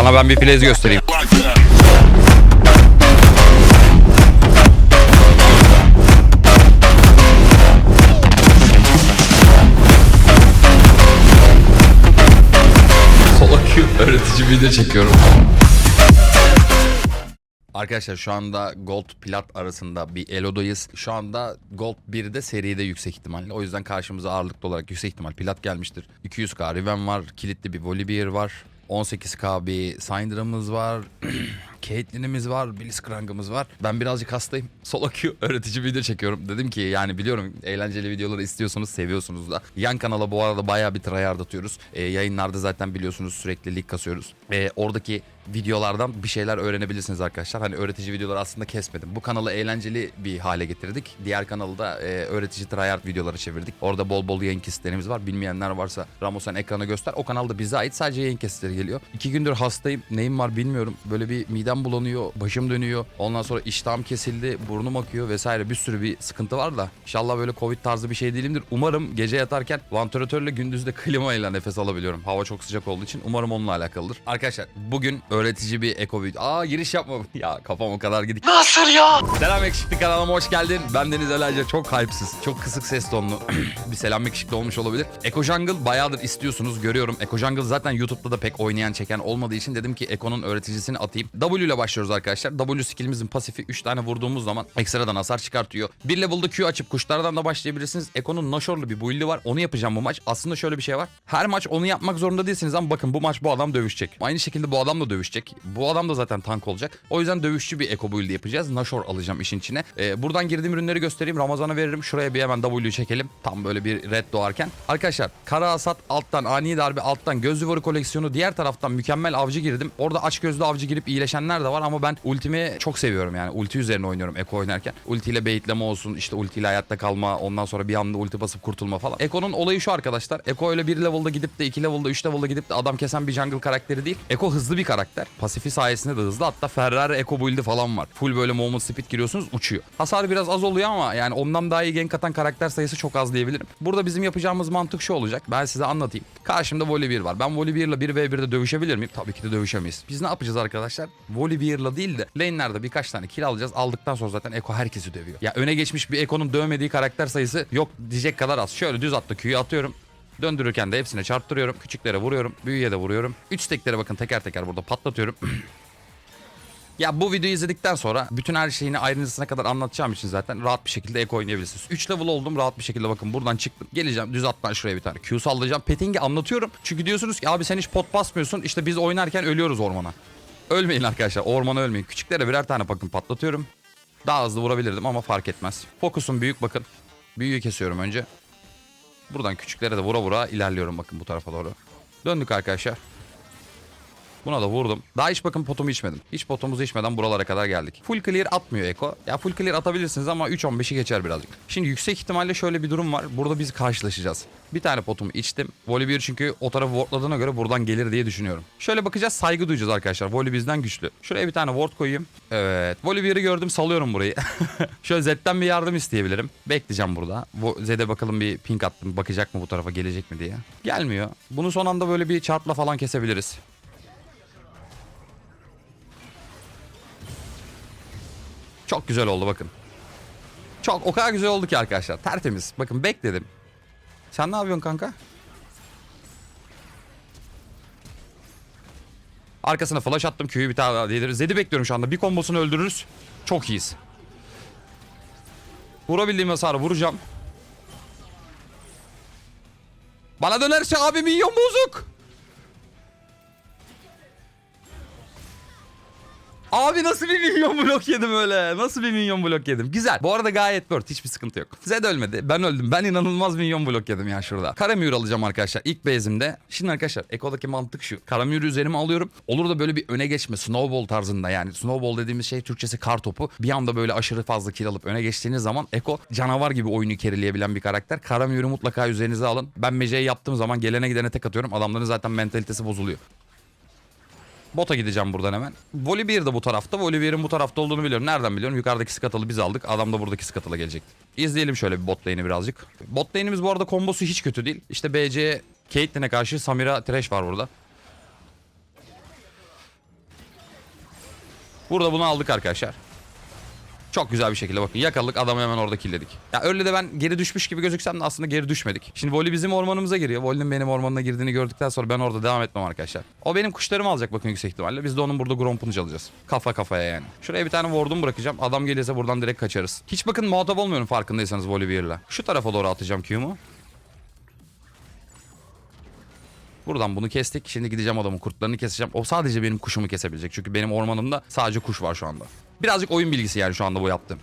Sana ben bir plays göstereyim. Queue öğretici video çekiyorum. Arkadaşlar şu anda Gold Plat arasında bir Elo'dayız. Şu anda Gold 1'de seride yüksek ihtimalle. O yüzden karşımıza ağırlıklı olarak yüksek ihtimal Plat gelmiştir. 200k Riven var, kilitli bir Volibear var. 18k bir Syndra'mız var. Caitlyn'imiz var, Blitzcrank'ımız var. Ben birazcık hastayım. Solo queue öğretici video çekiyorum. Dedim ki yani biliyorum eğlenceli videoları istiyorsunuz, seviyorsunuz da. Yan kanala bu arada bayağı bir tryhard atıyoruz. Ee, yayınlarda zaten biliyorsunuz sürekli lig kasıyoruz. Ee, oradaki videolardan bir şeyler öğrenebilirsiniz arkadaşlar. Hani öğretici videoları aslında kesmedim. Bu kanalı eğlenceli bir hale getirdik. Diğer kanalı da e, öğretici tryhard videoları çevirdik. Orada bol bol yayın kesitlerimiz var. Bilmeyenler varsa Ramos sen ekrana göster. O kanalda bize ait sadece yayın kesitleri geliyor. İki gündür hastayım. Neyim var bilmiyorum. Böyle bir midem bulanıyor, başım dönüyor. Ondan sonra iştahım kesildi, burnum akıyor vesaire bir sürü bir sıkıntı var da. İnşallah böyle Covid tarzı bir şey değilimdir. Umarım gece yatarken vantilatörle gündüz de klimayla nefes alabiliyorum. Hava çok sıcak olduğu için umarım onunla alakalıdır. Arkadaşlar bugün öğretici bir eko video. Aa giriş yapma. Ya kafam o kadar gidik. Nasır ya? Selam Ekşikli kanalıma hoş geldin. Ben Deniz Alayca çok hype'sız, çok kısık ses tonlu bir selam Ekşikli olmuş olabilir. Eco Jungle bayağıdır istiyorsunuz görüyorum. Eco Jungle zaten YouTube'da da pek oynayan çeken olmadığı için dedim ki Eko'nun öğreticisini atayım. W ile başlıyoruz arkadaşlar. W skillimizin pasifi 3 tane vurduğumuz zaman ekstradan hasar çıkartıyor. Bir level'da Q açıp kuşlardan da başlayabilirsiniz. Eko'nun Nashor'lu bir build'i var. Onu yapacağım bu maç. Aslında şöyle bir şey var. Her maç onu yapmak zorunda değilsiniz ama bakın bu maç bu adam dövüşecek. Aynı şekilde bu adam da dövüşecek. Bu adam da zaten tank olacak. O yüzden dövüşçü bir Eko build'i yapacağız. Nashor alacağım işin içine. Ee, buradan girdiğim ürünleri göstereyim. Ramazan'a veririm. Şuraya bir hemen W çekelim. Tam böyle bir red doğarken. Arkadaşlar kara hasat alttan ani darbe alttan göz duvarı koleksiyonu diğer taraftan mükemmel avcı girdim. Orada aç gözlü avcı girip iyileşenler de var ama ben ultimi çok seviyorum yani. Ulti üzerine oynuyorum Eko oynarken. Ultiyle beyitleme olsun işte ultiyle hayatta kalma ondan sonra bir anda ulti basıp kurtulma falan. Eko'nun olayı şu arkadaşlar. Eko öyle bir level'da gidip de iki level'da üç level'da gidip de adam kesen bir jungle karakteri değil. Eko hızlı bir karakter. Pasifi sayesinde de hızlı. Hatta Ferrari Eko build'i falan var. Full böyle moment speed giriyorsunuz uçuyor. Hasar biraz az oluyor ama yani ondan daha iyi gank atan karakter sayısı çok az diyebilirim. Burada bizim yapacağımız mantık şu olacak. Ben size anlatayım. Karşımda Volibear var. Ben Volibear'la 1v1'de dövüşebilir miyim? Tabii ki de dövüşemeyiz. Biz ne yapacağız arkadaşlar? Volibear'la değil de lane'lerde birkaç tane kill alacağız. Aldıktan sonra zaten Eko herkesi dövüyor. Ya öne geçmiş bir Eko'nun dövmediği karakter sayısı yok diyecek kadar az. Şöyle düz atla Q'yu atıyorum. Döndürürken de hepsine çarptırıyorum. Küçüklere vuruyorum. Büyüye de vuruyorum. Üç steklere bakın teker teker burada patlatıyorum. Ya bu videoyu izledikten sonra bütün her şeyini ayrıntısına kadar anlatacağım için zaten rahat bir şekilde ek oynayabilirsiniz. 3 level oldum rahat bir şekilde bakın buradan çıktım. Geleceğim düz attan şuraya bir tane Q sallayacağım. Petting'i anlatıyorum. Çünkü diyorsunuz ki abi sen hiç pot basmıyorsun. İşte biz oynarken ölüyoruz ormana. Ölmeyin arkadaşlar ormana ölmeyin. Küçüklere birer tane bakın patlatıyorum. Daha hızlı vurabilirdim ama fark etmez. Fokusum büyük bakın. Büyüğü kesiyorum önce. Buradan küçüklere de vura vura ilerliyorum bakın bu tarafa doğru. Döndük arkadaşlar. Buna da vurdum. Daha hiç bakın potumu içmedim. Hiç potumuzu içmeden buralara kadar geldik. Full clear atmıyor Eko. Ya full clear atabilirsiniz ama 3-15'i geçer birazcık. Şimdi yüksek ihtimalle şöyle bir durum var. Burada biz karşılaşacağız. Bir tane potumu içtim. Volibear çünkü o tarafı wardladığına göre buradan gelir diye düşünüyorum. Şöyle bakacağız saygı duyacağız arkadaşlar. Voli bizden güçlü. Şuraya bir tane ward koyayım. Evet. Volibear'ı gördüm salıyorum burayı. Şöyle Zed'den bir yardım isteyebilirim. Bekleyeceğim burada. Zed'e bakalım bir ping attım. Bakacak mı bu tarafa gelecek mi diye. Gelmiyor. Bunu son anda böyle bir çarpla falan kesebiliriz. Çok güzel oldu bakın. Çok o kadar güzel oldu ki arkadaşlar. Tertemiz. Bakın bekledim. Sen ne yapıyorsun kanka? Arkasına flash attım. Q'yu bir tane daha değdiririz. Zed'i bekliyorum şu anda. Bir kombosunu öldürürüz. Çok iyiyiz. Vurabildiğim hasarı vuracağım. Bana dönerse abi minyon bozuk. Abi nasıl bir minyon blok yedim öyle? Nasıl bir minyon blok yedim? Güzel. Bu arada gayet word. Hiçbir sıkıntı yok. Zed ölmedi. Ben öldüm. Ben inanılmaz minyon blok yedim ya şurada. Karamür alacağım arkadaşlar. İlk base'imde. Şimdi arkadaşlar Eko'daki mantık şu. Karamür'ü üzerime alıyorum. Olur da böyle bir öne geçme. Snowball tarzında yani. Snowball dediğimiz şey Türkçesi kar topu. Bir anda böyle aşırı fazla kill alıp öne geçtiğiniz zaman Eko canavar gibi oyunu kerileyebilen bir karakter. Karamür'ü mutlaka üzerinize alın. Ben meceyi yaptığım zaman gelene gidene tek atıyorum. Adamların zaten mentalitesi bozuluyor. Bota gideceğim buradan hemen. Volibear da bu tarafta. Volibear'ın bu tarafta olduğunu biliyorum. Nereden biliyorum? Yukarıdaki skatalı biz aldık. Adam da buradaki skatalı gelecekti. İzleyelim şöyle bir bot lane'i birazcık. Bot lane'imiz bu arada kombosu hiç kötü değil. İşte BC Caitlyn'e karşı Samira Thresh var burada. Burada bunu aldık arkadaşlar. Çok güzel bir şekilde bakın yakaladık adamı hemen orada killedik. Ya öyle de ben geri düşmüş gibi gözüksem de aslında geri düşmedik. Şimdi Voli bizim ormanımıza giriyor. Voli'nin benim ormanına girdiğini gördükten sonra ben orada devam etmem arkadaşlar. O benim kuşlarımı alacak bakın yüksek ihtimalle. Biz de onun burada grompunu çalacağız. Kafa kafaya yani. Şuraya bir tane ward'um bırakacağım. Adam gelirse buradan direkt kaçarız. Hiç bakın muhatap olmuyorum farkındaysanız Voli Beer'la. Şu tarafa doğru atacağım Q'mu. Buradan bunu kestik. Şimdi gideceğim adamın kurtlarını keseceğim. O sadece benim kuşumu kesebilecek. Çünkü benim ormanımda sadece kuş var şu anda. Birazcık oyun bilgisi yani şu anda bu yaptığım.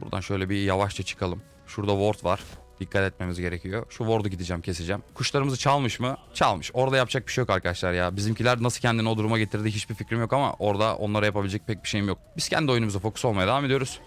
Buradan şöyle bir yavaşça çıkalım. Şurada ward var. Dikkat etmemiz gerekiyor. Şu ward'u gideceğim keseceğim. Kuşlarımızı çalmış mı? Çalmış. Orada yapacak bir şey yok arkadaşlar ya. Bizimkiler nasıl kendini o duruma getirdi hiçbir fikrim yok ama orada onlara yapabilecek pek bir şeyim yok. Biz kendi oyunumuza fokus olmaya devam ediyoruz.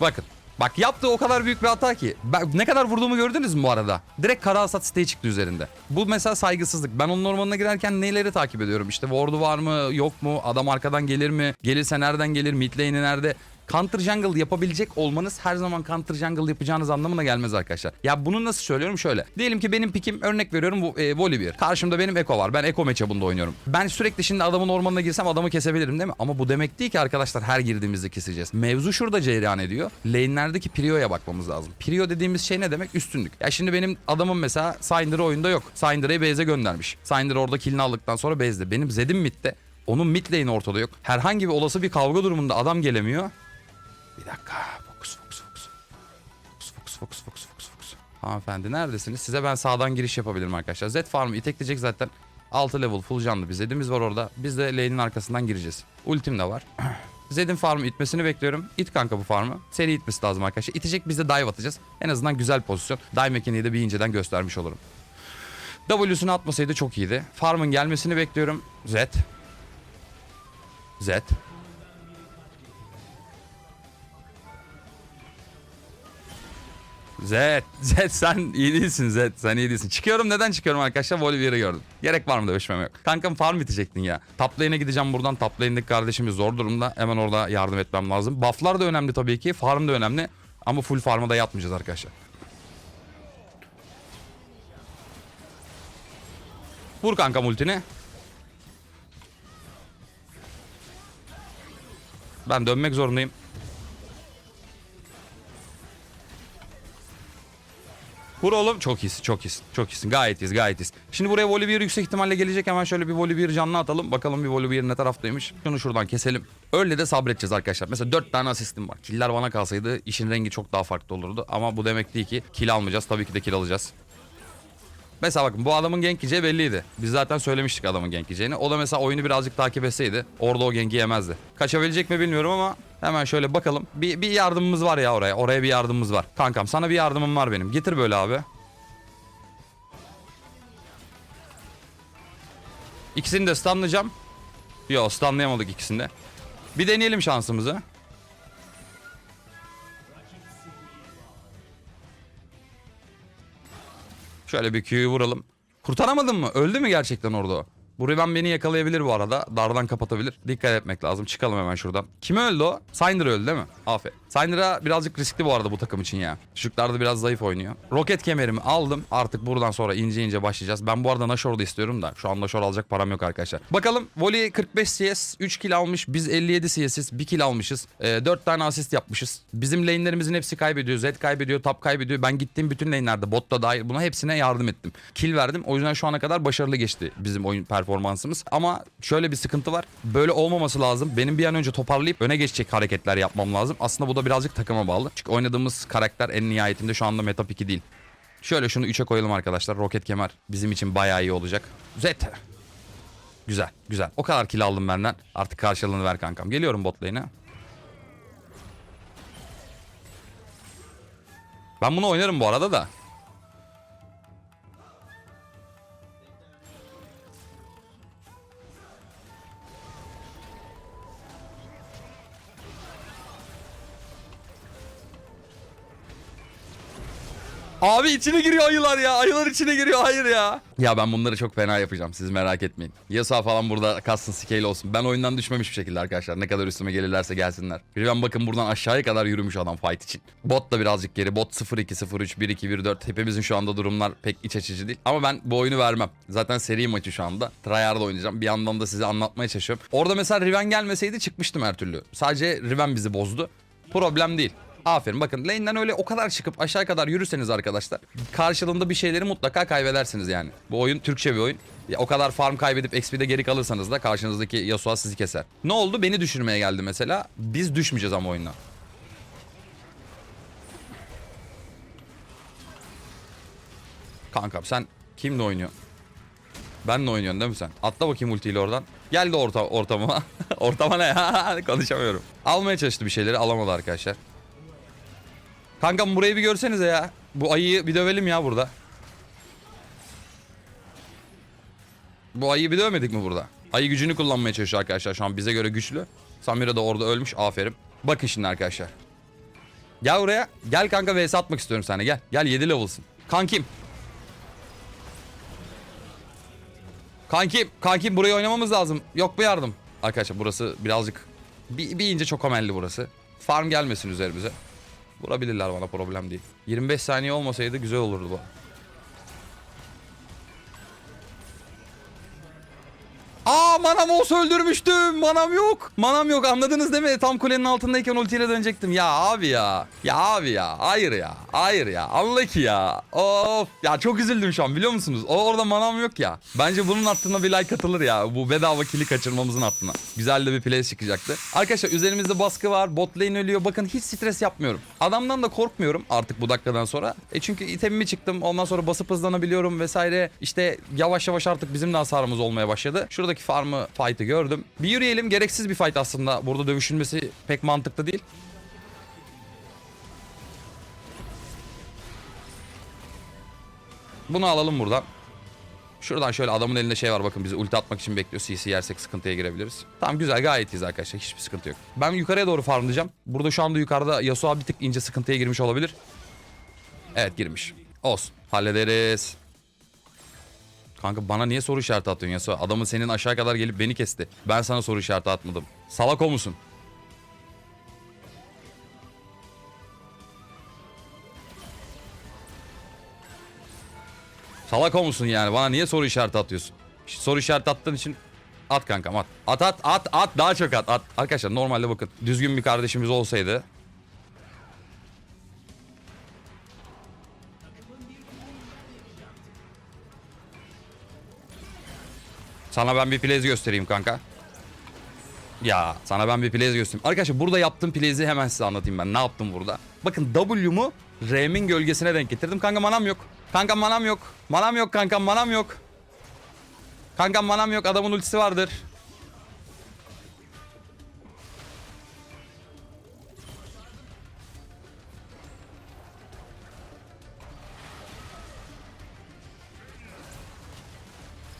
Bakın. Bak yaptığı o kadar büyük bir hata ki. Ben, ne kadar vurduğumu gördünüz mü bu arada? Direkt kara hasat siteyi çıktı üzerinde. Bu mesela saygısızlık. Ben onun ormanına girerken neleri takip ediyorum? İşte ward'u var mı yok mu? Adam arkadan gelir mi? Gelirse nereden gelir? Mid nerede? Counter jungle yapabilecek olmanız her zaman counter jungle yapacağınız anlamına gelmez arkadaşlar. Ya bunu nasıl söylüyorum şöyle. Diyelim ki benim pikim örnek veriyorum bu e, Volibear. Karşımda benim Eko var. Ben Eko matchup'ında oynuyorum. Ben sürekli şimdi adamın ormanına girsem adamı kesebilirim değil mi? Ama bu demek değil ki arkadaşlar her girdiğimizde keseceğiz. Mevzu şurada cereyan ediyor. Lane'lerdeki Prio'ya bakmamız lazım. Prio dediğimiz şey ne demek? Üstünlük. Ya şimdi benim adamım mesela Syndra oyunda yok. Syndra'yı base'e göndermiş. Syndra orada killini aldıktan sonra base'de. Benim Zed'im midde. Onun mid lane ortada yok. Herhangi bir olası bir kavga durumunda adam gelemiyor. Bir dakika. Fokus fokus fokus. Fokus fokus fokus fokus fokus fokus. Hanımefendi neredesiniz? Size ben sağdan giriş yapabilirim arkadaşlar. Z farmı itekleyecek zaten. 6 level full canlı bir Zed'imiz var orada. Biz de lane'in arkasından gireceğiz. Ultim de var. Zed'in farmı itmesini bekliyorum. İt kanka bu farmı. Seri itmesi lazım arkadaşlar. İtecek biz de dive atacağız. En azından güzel pozisyon. Dive mekaniği de bir inceden göstermiş olurum. W'sunu atmasaydı çok iyiydi. Farmın gelmesini bekliyorum. Z. Z. Zed, Zed sen iyi değilsin Zed. Sen iyi değilsin. Çıkıyorum neden çıkıyorum arkadaşlar? Volibear'ı gördüm. Gerek var mı dövüşmeme yok. Kankam farm bitecektin ya. Top lane'e gideceğim buradan. Top kardeşimiz zor durumda. Hemen orada yardım etmem lazım. Buff'lar da önemli tabii ki. Farm da önemli. Ama full farm'a da yatmayacağız arkadaşlar. Vur kanka ultini. Ben dönmek zorundayım. Vur oğlum. Çok iyisin, çok iyisin, çok iyisin. Gayet iyiyiz, gayet iyiyiz. Şimdi buraya Volibear yüksek ihtimalle gelecek. Hemen şöyle bir Volibear canlı atalım. Bakalım bir Volibear ne taraftaymış. Şunu şuradan keselim. Öyle de sabredeceğiz arkadaşlar. Mesela 4 tane asistim var. Killer bana kalsaydı işin rengi çok daha farklı olurdu. Ama bu demek değil ki kill almayacağız. Tabii ki de kill alacağız. Mesela bakın bu adamın gank belliydi. Biz zaten söylemiştik adamın gank. O da mesela oyunu birazcık takip etseydi orada o ganki yemezdi. Kaçabilecek mi bilmiyorum ama hemen şöyle bakalım. Bir, bir yardımımız var ya oraya. Oraya bir yardımımız var. Kankam sana bir yardımım var benim. Getir böyle abi. İkisini de stunlayacağım. Yo stunlayamadık ikisini de. Bir deneyelim şansımızı. Şöyle bir Q'yu vuralım. Kurtaramadın mı? Öldü mü gerçekten orada o? Bu Riven beni yakalayabilir bu arada. Dardan kapatabilir. Dikkat etmek lazım. Çıkalım hemen şuradan. Kim öldü o? Syndra öldü değil mi? Aferin. Syndra birazcık riskli bu arada bu takım için ya. Çocuklar da biraz zayıf oynuyor. Roket kemerimi aldım. Artık buradan sonra ince ince başlayacağız. Ben bu arada Nashor'da istiyorum da. Şu an Nashor alacak param yok arkadaşlar. Bakalım. Voli 45 CS. 3 kill almış. Biz 57 CS'iz. 1 kill almışız. E, 4 tane asist yapmışız. Bizim lane'lerimizin hepsi kaybediyor. Zed kaybediyor. Top kaybediyor. Ben gittiğim bütün lane'lerde botta dahil buna hepsine yardım ettim. Kill verdim. O yüzden şu ana kadar başarılı geçti bizim oyun performansımız. Ama şöyle bir sıkıntı var. Böyle olmaması lazım. Benim bir an önce toparlayıp öne geçecek hareketler yapmam lazım. Aslında bu da birazcık takıma bağlı. Çünkü oynadığımız karakter en nihayetinde şu anda meta 2 değil. Şöyle şunu 3'e koyalım arkadaşlar. Roket kemer bizim için bayağı iyi olacak. Zed. Güzel, güzel. O kadar kill aldım benden. Artık karşılığını ver kankam. Geliyorum bot lane'e. Ben bunu oynarım bu arada da. Abi içine giriyor ayılar ya. Ayılar içine giriyor. Hayır ya. Ya ben bunları çok fena yapacağım. Siz merak etmeyin. Yasuo falan burada kastın scale olsun. Ben oyundan düşmemiş bir şekilde arkadaşlar. Ne kadar üstüme gelirlerse gelsinler. Bir bakın buradan aşağıya kadar yürümüş adam fight için. Bot da birazcık geri. Bot 0-2, 0-3, 1-2, 1-4. Hepimizin şu anda durumlar pek iç açıcı değil. Ama ben bu oyunu vermem. Zaten seri maçı şu anda. Tryhard oynayacağım. Bir yandan da size anlatmaya çalışıyorum. Orada mesela Riven gelmeseydi çıkmıştım her türlü. Sadece Riven bizi bozdu. Problem değil. Aferin bakın lane'den öyle o kadar çıkıp aşağı kadar yürürseniz arkadaşlar karşılığında bir şeyleri mutlaka kaybedersiniz yani. Bu oyun Türkçe bir oyun. Ya, o kadar farm kaybedip XP'de geri kalırsanız da karşınızdaki Yasuo sizi keser. Ne oldu? Beni düşürmeye geldi mesela. Biz düşmeyeceğiz ama oyuna. Kankam sen kimle oynuyorsun? Benle oynuyorsun değil mi sen? Atla bakayım ultiyle oradan. Geldi orta, ortama. ortama ne ya? Konuşamıyorum. Almaya çalıştı bir şeyleri alamadı arkadaşlar. Kankam burayı bir görsenize ya. Bu ayıyı bir dövelim ya burada. Bu ayıyı bir dövmedik mi burada? Ayı gücünü kullanmaya çalışıyor arkadaşlar şu an bize göre güçlü. Samira da orada ölmüş aferin. Bakın şimdi arkadaşlar. Gel buraya. Gel kanka vs atmak istiyorum sana gel. Gel 7 level'sın. Kankim. Kankim, kankim burayı oynamamız lazım. Yok mu yardım? Arkadaşlar burası birazcık bir, bir ince çok amelli burası. Farm gelmesin üzerimize. Vurabilirler bana problem değil. 25 saniye olmasaydı güzel olurdu bu. Aa manam olsa öldürmüştüm. Manam yok. Manam yok anladınız değil mi? Tam kulenin altındayken ultiyle dönecektim. Ya abi ya. Ya abi ya. Hayır ya. Hayır ya. Allah ki ya. Of. Ya çok üzüldüm şu an biliyor musunuz? O orada manam yok ya. Bence bunun hattına bir like atılır ya. Bu bedava kili kaçırmamızın hattına. Güzel de bir play çıkacaktı. Arkadaşlar üzerimizde baskı var. Bot lane ölüyor. Bakın hiç stres yapmıyorum. Adamdan da korkmuyorum artık bu dakikadan sonra. E çünkü itemimi çıktım. Ondan sonra basıp hızlanabiliyorum vesaire. İşte yavaş yavaş artık bizim de hasarımız olmaya başladı. Şuradaki farmı fight'ı gördüm. Bir yürüyelim. Gereksiz bir fight aslında. Burada dövüşülmesi pek mantıklı değil. Bunu alalım buradan. Şuradan şöyle adamın elinde şey var bakın bizi ulti atmak için bekliyor. CC yersek sıkıntıya girebiliriz. Tamam güzel gayet iyiyiz arkadaşlar. Hiçbir sıkıntı yok. Ben yukarıya doğru farmlayacağım. Burada şu anda yukarıda Yasuo bir tık ince sıkıntıya girmiş olabilir. Evet girmiş. Olsun. Hallederiz. Kanka bana niye soru işareti atıyorsun Yasuo? Adamın senin aşağı kadar gelip beni kesti. Ben sana soru işareti atmadım. Salak o musun? Salak o musun yani? Bana niye soru işareti atıyorsun? Soru işareti attığın için at kankam at. At at at at daha çok at at. Arkadaşlar normalde bakın düzgün bir kardeşimiz olsaydı Sana ben bir plays göstereyim kanka. Ya sana ben bir plays göstereyim. Arkadaşlar burada yaptığım playsi hemen size anlatayım ben. Ne yaptım burada? Bakın W'mu R'min gölgesine denk getirdim. Kanka manam yok. Kanka manam yok. Manam yok kankam manam yok. Kankam manam yok. Adamın ultisi vardır.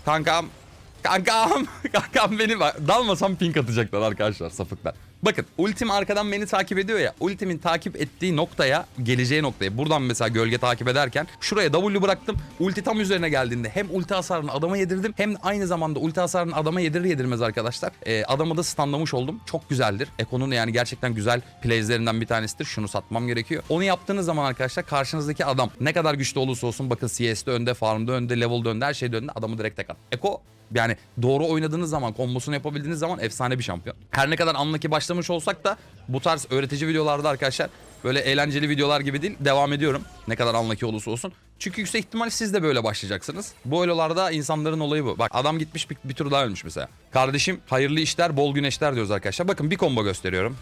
Kankam. Kankam. Kankam beni bak. Dalmasam pink atacaklar arkadaşlar sapıklar. Bakın ultim arkadan beni takip ediyor ya. Ultimin takip ettiği noktaya geleceği noktaya. Buradan mesela gölge takip ederken şuraya W bıraktım. Ulti tam üzerine geldiğinde hem ulti hasarını adama yedirdim hem aynı zamanda ulti hasarını adama yedirir yedirmez arkadaşlar. Ee, adamı da standlamış oldum. Çok güzeldir. Eko'nun yani gerçekten güzel plays'lerinden bir tanesidir. Şunu satmam gerekiyor. Onu yaptığınız zaman arkadaşlar karşınızdaki adam ne kadar güçlü olursa olsun bakın CS'de önde, farmda önde, level'da önde, her şeyde önde adamı direkt tek at. Eko yani doğru oynadığınız zaman, kombosunu yapabildiğiniz zaman efsane bir şampiyon. Her ne kadar anlaki başlamış olsak da bu tarz öğretici videolarda arkadaşlar böyle eğlenceli videolar gibi değil devam ediyorum. Ne kadar anlaki olursa olsun. Çünkü yüksek ihtimal siz de böyle başlayacaksınız. Bu elolarda insanların olayı bu. Bak adam gitmiş bir, bir tur daha ölmüş mesela. Kardeşim hayırlı işler, bol güneşler diyoruz arkadaşlar. Bakın bir combo gösteriyorum.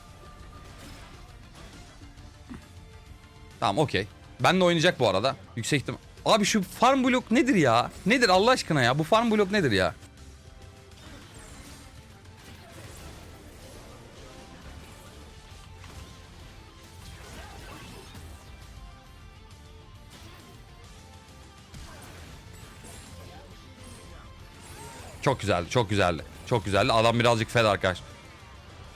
Tamam okey. Ben de oynayacak bu arada. Yüksek ihtimal. Abi şu farm blok nedir ya? Nedir Allah aşkına ya? Bu farm blok nedir ya? Çok güzeldi, çok güzeldi. Çok güzeldi. Adam birazcık fed arkadaş.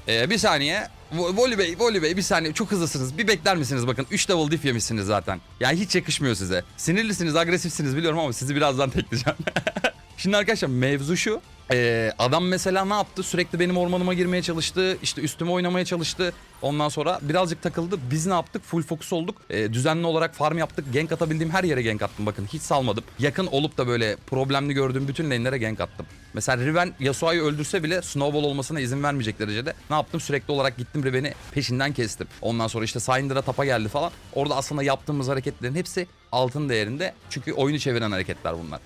Ee, bir saniye. Vo- Voli Bey, Voli Bey bir saniye çok hızlısınız. Bir bekler misiniz bakın 3 level diff yemişsiniz zaten. Yani hiç yakışmıyor size. Sinirlisiniz, agresifsiniz biliyorum ama sizi birazdan tekleyeceğim. Şimdi arkadaşlar mevzu şu. Ee, adam mesela ne yaptı? Sürekli benim ormanıma girmeye çalıştı. işte üstüme oynamaya çalıştı. Ondan sonra birazcık takıldı. Biz ne yaptık? Full fokus olduk. Ee, düzenli olarak farm yaptık. Gank atabildiğim her yere gank attım. Bakın hiç salmadım. Yakın olup da böyle problemli gördüğüm bütün lane'lere gank attım. Mesela Riven Yasuo'yu öldürse bile snowball olmasına izin vermeyecek derecede ne yaptım? Sürekli olarak gittim Riven'i peşinden kestim. Ondan sonra işte Syndra'a tapa geldi falan. Orada aslında yaptığımız hareketlerin hepsi altın değerinde. Çünkü oyunu çeviren hareketler bunlar.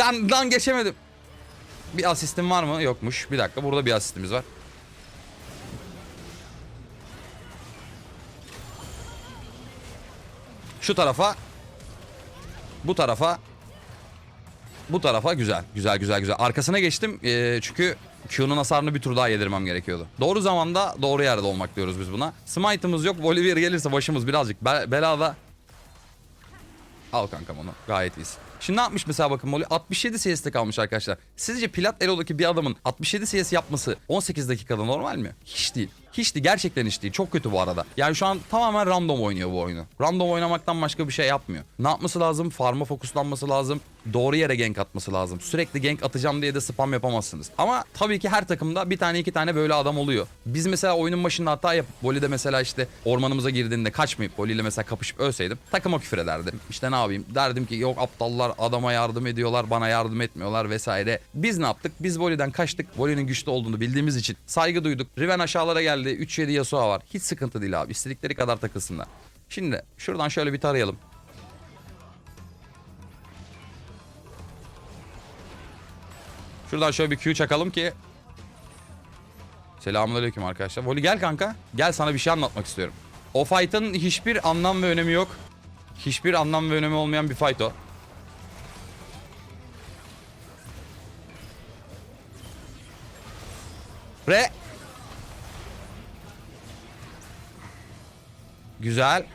Lan lan geçemedim. Bir asistim var mı? Yokmuş. Bir dakika burada bir asistimiz var. Şu tarafa. Bu tarafa. Bu tarafa güzel. Güzel güzel güzel. Arkasına geçtim. Ee, çünkü Q'nun hasarını bir tur daha yedirmem gerekiyordu. Doğru zamanda doğru yerde olmak diyoruz biz buna. Smite'ımız yok. Volibear gelirse başımız birazcık be- belada. Al kankam onu. Gayet iyisin. Şimdi ne yapmış mesela bakın Molly? 67 CS'de kalmış arkadaşlar. Sizce Plat Elo'daki bir adamın 67 CS yapması 18 dakikada normal mi? Hiç değil. Hiç değil. Gerçekten hiç değil. Çok kötü bu arada. Yani şu an tamamen random oynuyor bu oyunu. Random oynamaktan başka bir şey yapmıyor. Ne yapması lazım? Farm'a fokuslanması lazım. Doğru yere gank atması lazım. Sürekli gank atacağım diye de spam yapamazsınız. Ama tabii ki her takımda bir tane iki tane böyle adam oluyor. Biz mesela oyunun başında hata yapıp Voli'de mesela işte ormanımıza girdiğinde kaçmayıp Voli ile mesela kapışıp ölseydim takıma küfür ederdim. İşte ne yapayım derdim ki yok aptallar adama yardım ediyorlar bana yardım etmiyorlar vesaire. Biz ne yaptık? Biz Voli'den kaçtık. Voli'nin güçlü olduğunu bildiğimiz için saygı duyduk. Riven aşağılara geldi. 3-7 Yasuo var. Hiç sıkıntı değil abi. İstedikleri kadar takılsınlar. Şimdi şuradan şöyle bir tarayalım. Şuradan şöyle bir Q çakalım ki. Selamünaleyküm arkadaşlar. Voli gel kanka. Gel sana bir şey anlatmak istiyorum. O fight'ın hiçbir anlam ve önemi yok. Hiçbir anlam ve önemi olmayan bir fight o. Re. Güzel.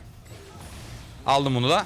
Aldım bunu da.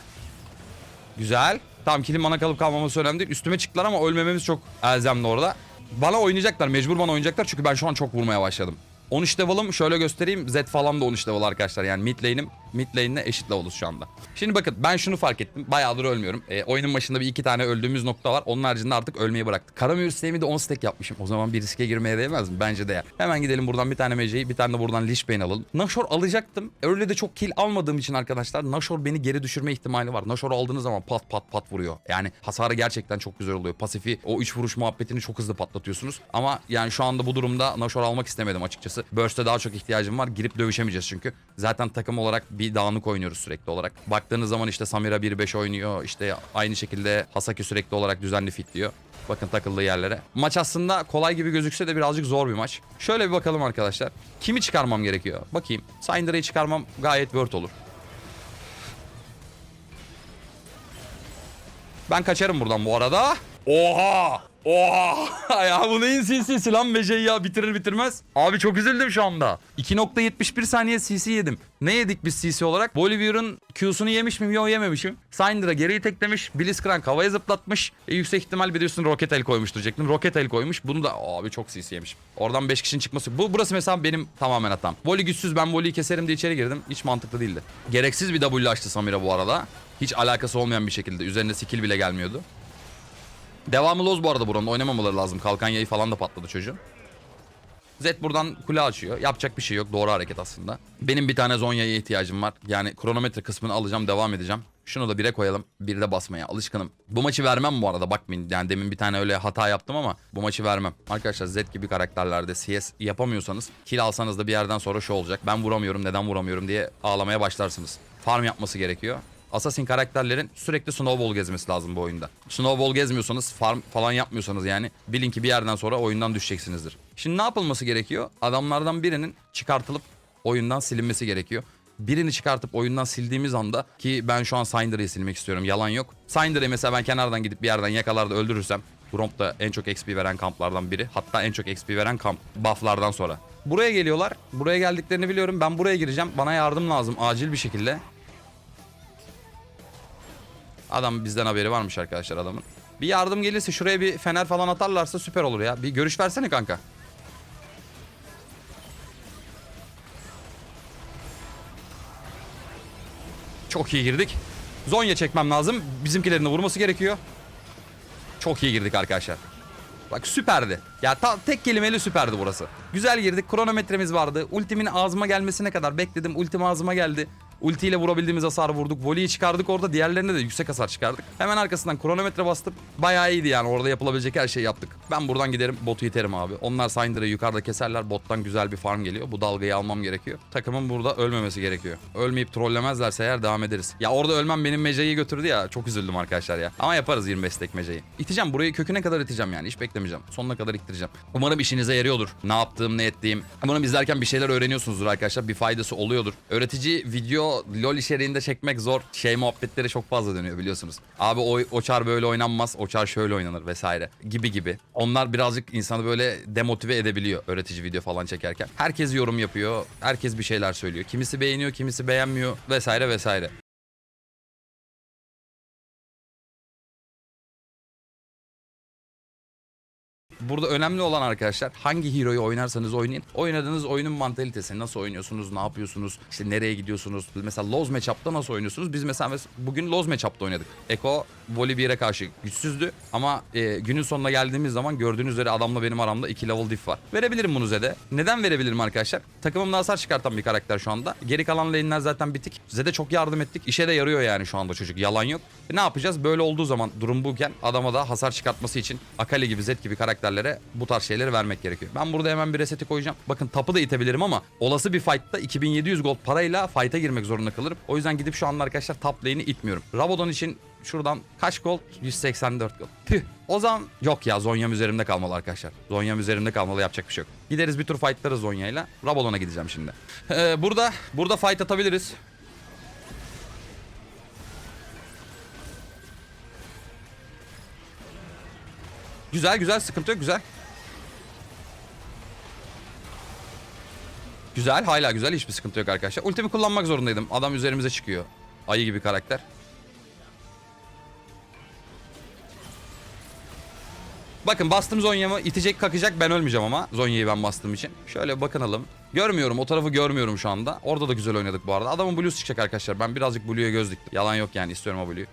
Güzel. Tamam kilim bana kalıp kalmaması önemli değil. Üstüme çıktılar ama ölmememiz çok elzemli orada. Bana oynayacaklar. Mecbur bana oynayacaklar. Çünkü ben şu an çok vurmaya başladım. 13 level'ım şöyle göstereyim. Z falan da 13 level arkadaşlar. Yani mid lane'im mid lane'le eşit level'ız şu anda. Şimdi bakın ben şunu fark ettim. Bayağıdır ölmüyorum. E, oyunun başında bir iki tane öldüğümüz nokta var. Onun haricinde artık ölmeyi bıraktık. Karamür sistemi de 10 stack yapmışım. O zaman bir riske girmeye değmez mi? Bence değer. Hemen gidelim buradan bir tane Mece'yi bir tane de buradan Lich Bane alalım. Nashor alacaktım. Öyle de çok kill almadığım için arkadaşlar Nashor beni geri düşürme ihtimali var. Nashor aldığınız zaman pat pat pat vuruyor. Yani hasarı gerçekten çok güzel oluyor. Pasifi o 3 vuruş muhabbetini çok hızlı patlatıyorsunuz. Ama yani şu anda bu durumda Nashor almak istemedim açıkçası. Burst'e daha çok ihtiyacım var. Girip dövüşemeyeceğiz çünkü. Zaten takım olarak bir dağınık oynuyoruz sürekli olarak. Baktığınız zaman işte Samira 1-5 oynuyor. İşte aynı şekilde Hasaki sürekli olarak düzenli fitliyor. Bakın takıldığı yerlere. Maç aslında kolay gibi gözükse de birazcık zor bir maç. Şöyle bir bakalım arkadaşlar. Kimi çıkarmam gerekiyor? Bakayım. Syndra'yı çıkarmam gayet word olur. Ben kaçarım buradan bu arada. Oha! Oha! ya bu neyin CC'si lan Bece'yi ya bitirir bitirmez. Abi çok üzüldüm şu anda. 2.71 saniye CC yedim. Ne yedik biz CC olarak? Boliviar'ın Q'sunu yemiş miyim? Yok yememişim. Syndra geriyi teklemiş. Blitzcrank havaya zıplatmış. E, yüksek ihtimal biliyorsun roket el koymuştur diyecektim. Roket el koymuş. Bunu da abi çok CC yemişim. Oradan 5 kişinin çıkması. Bu burası mesela benim tamamen hatam. Voli güçsüz ben Voli'yi keserim diye içeri girdim. Hiç mantıklı değildi. Gereksiz bir W açtı Samira bu arada. Hiç alakası olmayan bir şekilde. Üzerinde skill bile gelmiyordu. Devamı Loz bu arada buranın oynamamaları lazım. Kalkan yayı falan da patladı çocuğun. Zed buradan kule açıyor. Yapacak bir şey yok. Doğru hareket aslında. Benim bir tane Zonya'ya ihtiyacım var. Yani kronometre kısmını alacağım devam edeceğim. Şunu da bire koyalım. Bir de basmaya alışkınım. Bu maçı vermem bu arada bakmayın. Yani demin bir tane öyle hata yaptım ama bu maçı vermem. Arkadaşlar Zed gibi karakterlerde CS yapamıyorsanız kill alsanız da bir yerden sonra şu olacak. Ben vuramıyorum neden vuramıyorum diye ağlamaya başlarsınız. Farm yapması gerekiyor. Assassin karakterlerin sürekli snowball gezmesi lazım bu oyunda. Snowball gezmiyorsanız, farm falan yapmıyorsanız yani bilin ki bir yerden sonra oyundan düşeceksinizdir. Şimdi ne yapılması gerekiyor? Adamlardan birinin çıkartılıp oyundan silinmesi gerekiyor. Birini çıkartıp oyundan sildiğimiz anda ki ben şu an Syndra'yı silmek istiyorum yalan yok. Syndra'yı mesela ben kenardan gidip bir yerden yakalarda öldürürsem Gromp da en çok XP veren kamplardan biri. Hatta en çok XP veren kamp bufflardan sonra. Buraya geliyorlar. Buraya geldiklerini biliyorum. Ben buraya gireceğim. Bana yardım lazım acil bir şekilde. Adam bizden haberi varmış arkadaşlar adamın. Bir yardım gelirse şuraya bir fener falan atarlarsa süper olur ya. Bir görüş versene kanka. Çok iyi girdik. Zonya çekmem lazım. Bizimkilerin de vurması gerekiyor. Çok iyi girdik arkadaşlar. Bak süperdi. Ya ta, tek kelimeyle süperdi burası. Güzel girdik. Kronometremiz vardı. Ultimin ağzıma gelmesine kadar bekledim. Ultim ağzıma geldi. Ultiyle vurabildiğimiz hasarı vurduk. Voleyi çıkardık orada. Diğerlerine de yüksek hasar çıkardık. Hemen arkasından kronometre bastım. Bayağı iyiydi yani. Orada yapılabilecek her şeyi yaptık. Ben buradan giderim. Botu iterim abi. Onlar Syndra'yı yukarıda keserler. Bottan güzel bir farm geliyor. Bu dalgayı almam gerekiyor. Takımın burada ölmemesi gerekiyor. Ölmeyip trollemezlerse eğer devam ederiz. Ya orada ölmem benim Mece'yi götürdü ya. Çok üzüldüm arkadaşlar ya. Ama yaparız 25 tek Mece'yi. İteceğim. Burayı köküne kadar iteceğim yani. Hiç beklemeyeceğim. Sonuna kadar ittireceğim. Umarım işinize yarıyordur. Ne yaptığım, ne ettiğim. Umarım izlerken bir şeyler öğreniyorsunuzdur arkadaşlar. Bir faydası oluyordur. Öğretici video LoL içeriğinde çekmek zor. Şey muhabbetleri çok fazla dönüyor biliyorsunuz. Abi o, o çar böyle oynanmaz. O çar şöyle oynanır vesaire. Gibi gibi. Onlar birazcık insanı böyle demotive edebiliyor öğretici video falan çekerken. Herkes yorum yapıyor. Herkes bir şeyler söylüyor. Kimisi beğeniyor, kimisi beğenmiyor vesaire vesaire. Burada önemli olan arkadaşlar hangi hero'yu oynarsanız oynayın. Oynadığınız oyunun mantalitesi. Nasıl oynuyorsunuz, ne yapıyorsunuz, işte nereye gidiyorsunuz. Mesela Loz matchup'ta nasıl oynuyorsunuz? Biz mesela mes- bugün Loz matchup'ta oynadık. Eko Volibear'e karşı güçsüzdü ama e, günün sonuna geldiğimiz zaman gördüğünüz üzere adamla benim aramda 2 level diff var. Verebilirim bunu Zed'e. Neden verebilirim arkadaşlar? Takımımda hasar çıkartan bir karakter şu anda. Geri kalan lane'ler zaten bitik. Zed'e çok yardım ettik. İşe de yarıyor yani şu anda çocuk. Yalan yok. E, ne yapacağız? Böyle olduğu zaman durum buyken adama da hasar çıkartması için Akali gibi Zed gibi karakterlere bu tarz şeyleri vermek gerekiyor. Ben burada hemen bir reseti koyacağım. Bakın tapı da itebilirim ama olası bir fight'ta 2700 gold parayla fight'a girmek zorunda kalırım. O yüzden gidip şu anda arkadaşlar top lane'i itmiyorum. Rabadon için şuradan kaç gold? 184 gold. Tüh. O zaman yok ya Zonya'm üzerimde kalmalı arkadaşlar. Zonya'm üzerimde kalmalı yapacak bir şey yok. Gideriz bir tur fightlarız Zonya'yla. Rabadon'a gideceğim şimdi. Ee, burada burada fight atabiliriz. Güzel güzel sıkıntı yok güzel. Güzel hala güzel hiçbir sıkıntı yok arkadaşlar. Ultimi kullanmak zorundaydım. Adam üzerimize çıkıyor. Ayı gibi karakter. Bakın bastım Zonya'mı itecek kakacak ben ölmeyeceğim ama Zonya'yı ben bastığım için. Şöyle bakınalım. Görmüyorum o tarafı görmüyorum şu anda. Orada da güzel oynadık bu arada. Adamın Blue'su çıkacak arkadaşlar. Ben birazcık Blue'ya göz diktim. Yalan yok yani istiyorum o Blue'yu.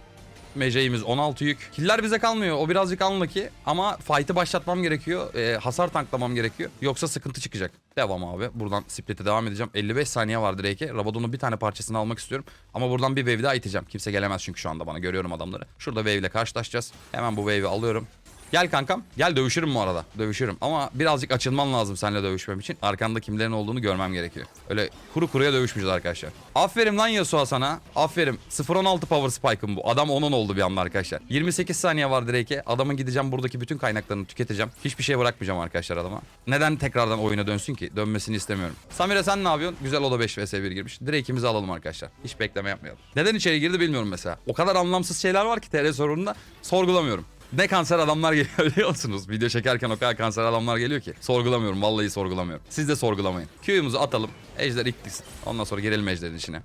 Meceğimiz 16 yük. Killer bize kalmıyor. O birazcık unlucky ama fight'ı başlatmam gerekiyor. Ee, hasar tanklamam gerekiyor. Yoksa sıkıntı çıkacak. Devam abi. Buradan split'e devam edeceğim. 55 saniye var Drake'e. Rabadon'un bir tane parçasını almak istiyorum. Ama buradan bir wave daha iteceğim. Kimse gelemez çünkü şu anda bana. Görüyorum adamları. Şurada wave ile karşılaşacağız. Hemen bu wave'i alıyorum. Gel kankam. Gel dövüşürüm bu arada. Dövüşürüm. Ama birazcık açılman lazım seninle dövüşmem için. Arkanda kimlerin olduğunu görmem gerekiyor. Öyle kuru kuruya dövüşmeyeceğiz arkadaşlar. Aferin lan Yasuo sana. Aferin. 0-16 power spike'ım bu. Adam onun oldu bir anda arkadaşlar. 28 saniye var Drake'e. Adamın gideceğim buradaki bütün kaynaklarını tüketeceğim. Hiçbir şey bırakmayacağım arkadaşlar adama. Neden tekrardan oyuna dönsün ki? Dönmesini istemiyorum. Samira sen ne yapıyorsun? Güzel o da 5 vs 1 girmiş. Drake'imizi alalım arkadaşlar. Hiç bekleme yapmayalım. Neden içeri girdi bilmiyorum mesela. O kadar anlamsız şeyler var ki TR sorununda sorgulamıyorum. Ne kanser adamlar geliyor biliyor musunuz? Video çekerken o kadar kanser adamlar geliyor ki. Sorgulamıyorum. Vallahi sorgulamıyorum. Siz de sorgulamayın. Q'yumuzu atalım. Ejder ittik. Ondan sonra girelim ejderin içine.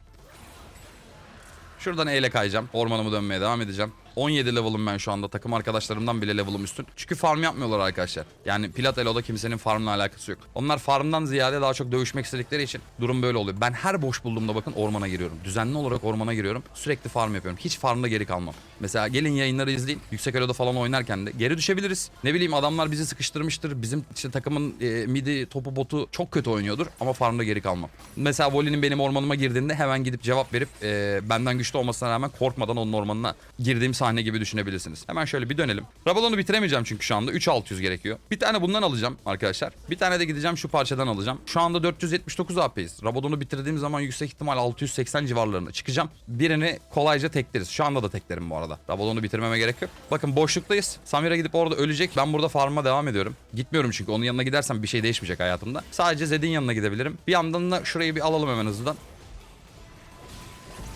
Şuradan eyle kayacağım. Ormanımı dönmeye devam edeceğim. 17 level'ım ben şu anda. Takım arkadaşlarımdan bile level'ım üstün. Çünkü farm yapmıyorlar arkadaşlar. Yani Plat Elo'da kimsenin farmla alakası yok. Onlar farmdan ziyade daha çok dövüşmek istedikleri için durum böyle oluyor. Ben her boş bulduğumda bakın ormana giriyorum. Düzenli olarak ormana giriyorum. Sürekli farm yapıyorum. Hiç farmda geri kalmam. Mesela gelin yayınları izleyin. Yüksek Elo'da falan oynarken de geri düşebiliriz. Ne bileyim adamlar bizi sıkıştırmıştır. Bizim işte takımın e, midi, topu, botu çok kötü oynuyordur. Ama farmda geri kalmam. Mesela Voli'nin benim ormanıma girdiğinde hemen gidip cevap verip e, benden güçlü olmasına rağmen korkmadan onun ormanına girdiğim sahne gibi düşünebilirsiniz. Hemen şöyle bir dönelim. Rabadon'u bitiremeyeceğim çünkü şu anda 3600 gerekiyor. Bir tane bundan alacağım arkadaşlar. Bir tane de gideceğim şu parçadan alacağım. Şu anda 479 AP'yiz. Rabadon'u bitirdiğim zaman yüksek ihtimal 680 civarlarına çıkacağım. Birini kolayca tekleriz. Şu anda da teklerim bu arada. Rabadon'u bitirmeme gerek yok. Bakın boşluktayız. Samira gidip orada ölecek. Ben burada farm'a devam ediyorum. Gitmiyorum çünkü onun yanına gidersem bir şey değişmeyecek hayatımda. Sadece Zed'in yanına gidebilirim. Bir yandan da şurayı bir alalım hemen hızlıdan.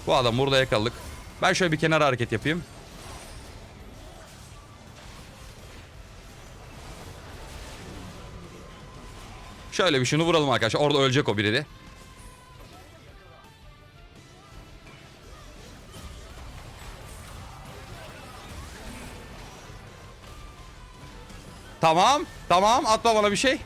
Bu adam burada yakaladık. Ben şöyle bir kenara hareket yapayım. Şöyle bir şunu vuralım arkadaşlar. Orada ölecek o biri de. Tamam. Tamam. Atma bana bir şey.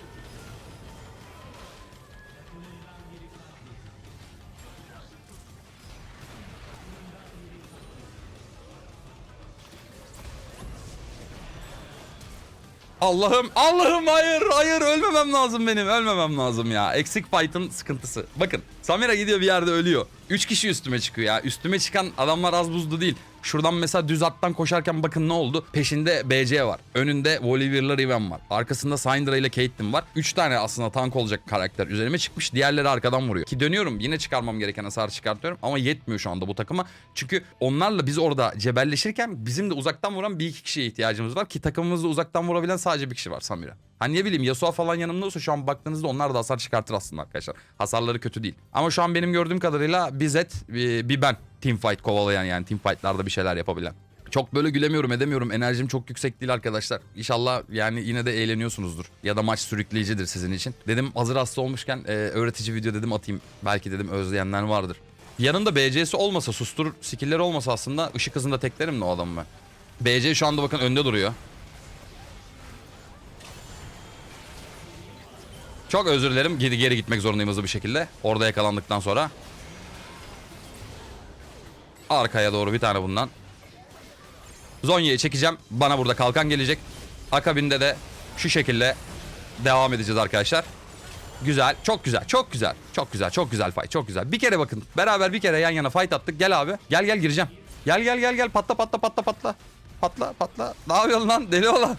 Allah'ım Allah'ım hayır hayır ölmemem lazım benim ölmemem lazım ya. Eksik fight'ın sıkıntısı. Bakın Samira gidiyor bir yerde ölüyor. 3 kişi üstüme çıkıyor ya. Üstüme çıkan adamlar az buzlu değil. Şuradan mesela düz attan koşarken bakın ne oldu? Peşinde BC var. Önünde Volibear'la Riven var. Arkasında Syndra ile Caitlyn var. 3 tane aslında tank olacak karakter üzerime çıkmış. Diğerleri arkadan vuruyor. Ki dönüyorum yine çıkarmam gereken hasar çıkartıyorum. Ama yetmiyor şu anda bu takıma. Çünkü onlarla biz orada cebelleşirken bizim de uzaktan vuran bir iki kişiye ihtiyacımız var. Ki takımımızda uzaktan vurabilen sadece bir kişi var Samira. Hani ne bileyim Yasuo falan yanımda olsa şu an baktığınızda onlar da hasar çıkartır aslında arkadaşlar. Hasarları kötü değil. Ama şu an benim gördüğüm kadarıyla bir Zed bir bir ben teamfight kovalayan yani teamfightlarda bir şeyler yapabilen. Çok böyle gülemiyorum edemiyorum. Enerjim çok yüksek değil arkadaşlar. İnşallah yani yine de eğleniyorsunuzdur. Ya da maç sürükleyicidir sizin için. Dedim hazır hasta olmuşken e, öğretici video dedim atayım. Belki dedim özleyenler vardır. Yanında BC'si olmasa sustur skill'leri olmasa aslında ışık hızında teklerim de o adamı ben. BC şu anda bakın önde duruyor. Çok özür dilerim. Geri geri gitmek zorundayım hızlı bir şekilde. Orada yakalandıktan sonra. Arkaya doğru bir tane bundan. Zonya'yı çekeceğim. Bana burada kalkan gelecek. Akabinde de şu şekilde devam edeceğiz arkadaşlar. Güzel, çok güzel, çok güzel. Çok güzel, çok güzel fight, çok güzel. Bir kere bakın, beraber bir kere yan yana fight attık. Gel abi. Gel gel gireceğim. Gel gel gel gel patla patla patla patla. Patla patla. Ne yapıyorsun lan? Deli olan.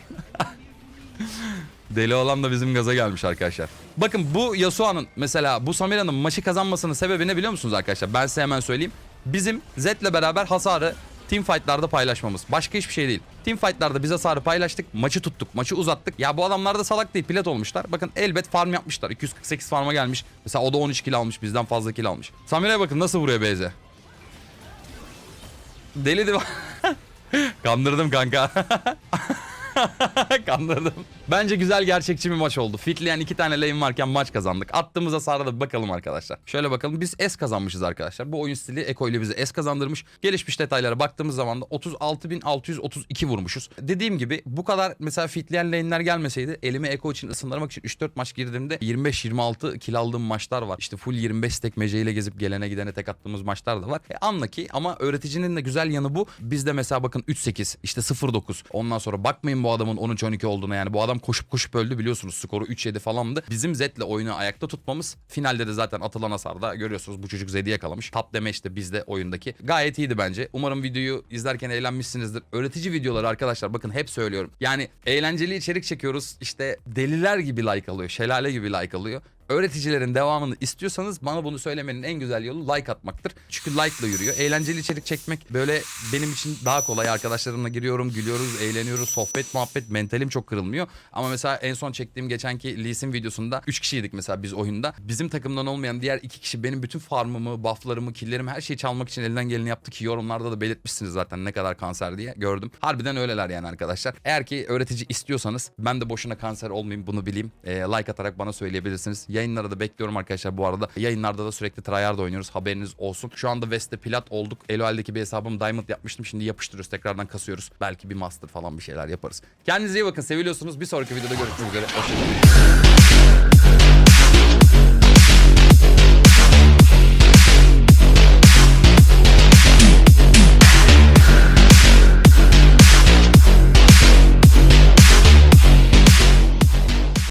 Deli olan da bizim gaza gelmiş arkadaşlar. Bakın bu Yasuo'nun mesela bu Samira'nın maçı kazanmasının sebebi ne biliyor musunuz arkadaşlar? Ben size hemen söyleyeyim. Bizim Zed'le beraber hasarı team fight'larda paylaşmamız. Başka hiçbir şey değil. Team fight'larda biz hasarı paylaştık. Maçı tuttuk. Maçı uzattık. Ya bu adamlar da salak değil. Plat olmuşlar. Bakın elbet farm yapmışlar. 248 farma gelmiş. Mesela o da 13 kill almış. Bizden fazla kill almış. Samira'ya bakın nasıl vuruyor Beyze. Deli diva. Kandırdım kanka. Kandırdım. Bence güzel gerçekçi bir maç oldu. Fitleyen iki tane lane varken maç kazandık. Attığımız hasara da bakalım arkadaşlar. Şöyle bakalım biz S kazanmışız arkadaşlar. Bu oyun stili Eko ile bize S kazandırmış. Gelişmiş detaylara baktığımız zaman da 36.632 vurmuşuz. Dediğim gibi bu kadar mesela fitleyen lane'ler gelmeseydi elime Eko için ısındırmak için 3-4 maç girdiğimde 25-26 kill aldığım maçlar var. İşte full 25 stack meceyle gezip gelene gidene tek attığımız maçlar da var. E, anla ki ama öğreticinin de güzel yanı bu. Bizde mesela bakın 3-8 işte 0-9 ondan sonra bakmayın bu adamın 13-12 olduğuna yani bu adam koşup koşup öldü biliyorsunuz skoru 3-7 falandı. Bizim Zed'le oyunu ayakta tutmamız finalde de zaten atılan hasarda görüyorsunuz bu çocuk Zed'i yakalamış. Top deme bizde oyundaki. Gayet iyiydi bence. Umarım videoyu izlerken eğlenmişsinizdir. Öğretici videoları arkadaşlar bakın hep söylüyorum. Yani eğlenceli içerik çekiyoruz işte deliler gibi like alıyor. Şelale gibi like alıyor. Öğreticilerin devamını istiyorsanız bana bunu söylemenin en güzel yolu like atmaktır. Çünkü like ile yürüyor. Eğlenceli içerik çekmek böyle benim için daha kolay. Arkadaşlarımla giriyorum, gülüyoruz, eğleniyoruz, sohbet, muhabbet, mentalim çok kırılmıyor. Ama mesela en son çektiğim geçenki Lee Sin videosunda 3 kişiydik mesela biz oyunda. Bizim takımdan olmayan diğer 2 kişi benim bütün farmımı, bufflarımı, killerimi her şeyi çalmak için elinden geleni yaptı ki yorumlarda da belirtmişsiniz zaten ne kadar kanser diye gördüm. Harbiden öyleler yani arkadaşlar. Eğer ki öğretici istiyorsanız ben de boşuna kanser olmayayım bunu bileyim. Ee, like atarak bana söyleyebilirsiniz. Yayınlara da bekliyorum arkadaşlar bu arada. Yayınlarda da sürekli tryhard oynuyoruz. Haberiniz olsun. Şu anda West'te plat olduk. Eloel'deki bir hesabım Diamond yapmıştım. Şimdi yapıştırıyoruz. Tekrardan kasıyoruz. Belki bir master falan bir şeyler yaparız. Kendinize iyi bakın. Seviliyorsunuz. Bir sonraki videoda görüşmek üzere. Hoşçakalın.